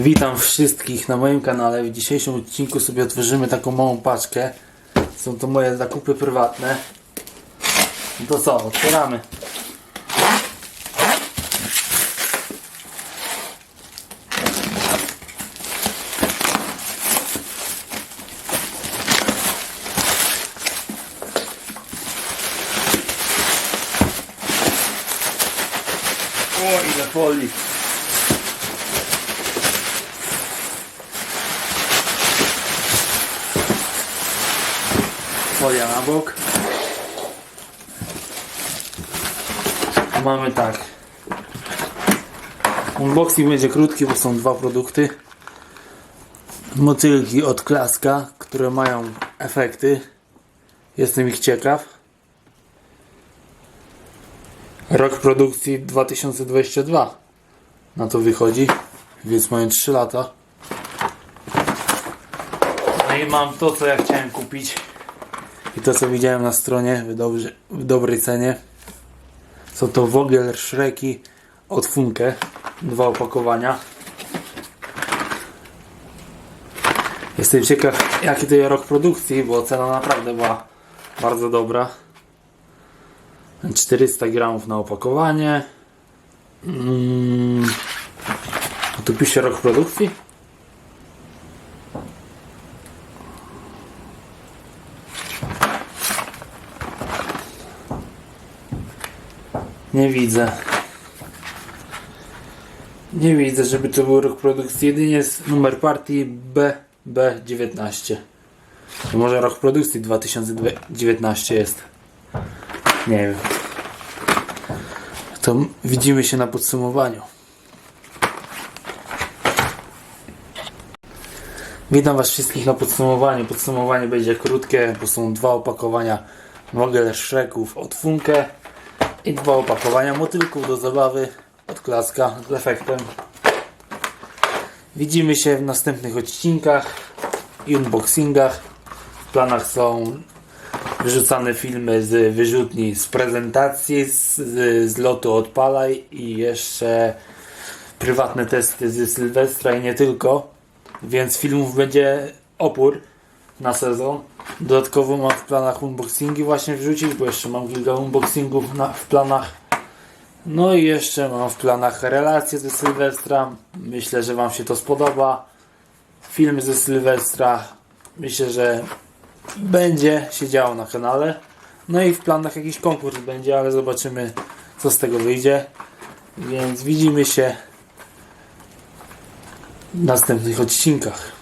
Witam wszystkich na moim kanale. W dzisiejszym odcinku sobie otworzymy taką małą paczkę. Są to moje zakupy prywatne. To co, otwieramy. O, ile folii. Folia na bok. Mamy tak. Unboxing będzie krótki, bo są dwa produkty. Motylki od Klaska, które mają efekty. Jestem ich ciekaw. Rok produkcji 2022 na to wychodzi, więc mają 3 lata. No i mam to, co ja chciałem kupić i to, co widziałem na stronie w, dobrze, w dobrej cenie. Są to Vogel Shreki od Funke, dwa opakowania. Jestem ciekaw, jaki to jest rok produkcji, bo cena naprawdę była bardzo dobra. 400 gramów na opakowanie. Mm. A tu pisze rok produkcji? Nie widzę. Nie widzę, żeby to był rok produkcji. Jedynie jest numer partii BB19. To może rok produkcji 2019 jest. Nie wiem. To widzimy się na podsumowaniu. Witam Was wszystkich na podsumowaniu. Podsumowanie będzie krótkie, bo są dwa opakowania Mogel Shreków od Funke i dwa opakowania motylków do zabawy od Klaska z efektem. Widzimy się w następnych odcinkach i unboxingach. W planach są wyrzucane filmy z wyrzutni, z prezentacji, z, z, lotu Odpalaj i jeszcze prywatne testy z Sylwestra i nie tylko. Więc filmów będzie opór na sezon. Dodatkowo mam w planach unboxingi właśnie wrzucić, bo jeszcze mam kilka unboxingów na, w planach. No i jeszcze mam w planach relacje ze Sylwestra. Myślę, że Wam się to spodoba. Filmy ze Sylwestra. Myślę, że będzie się działo na kanale. No i w planach jakiś konkurs będzie, ale zobaczymy co z tego wyjdzie. Więc widzimy się w następnych odcinkach.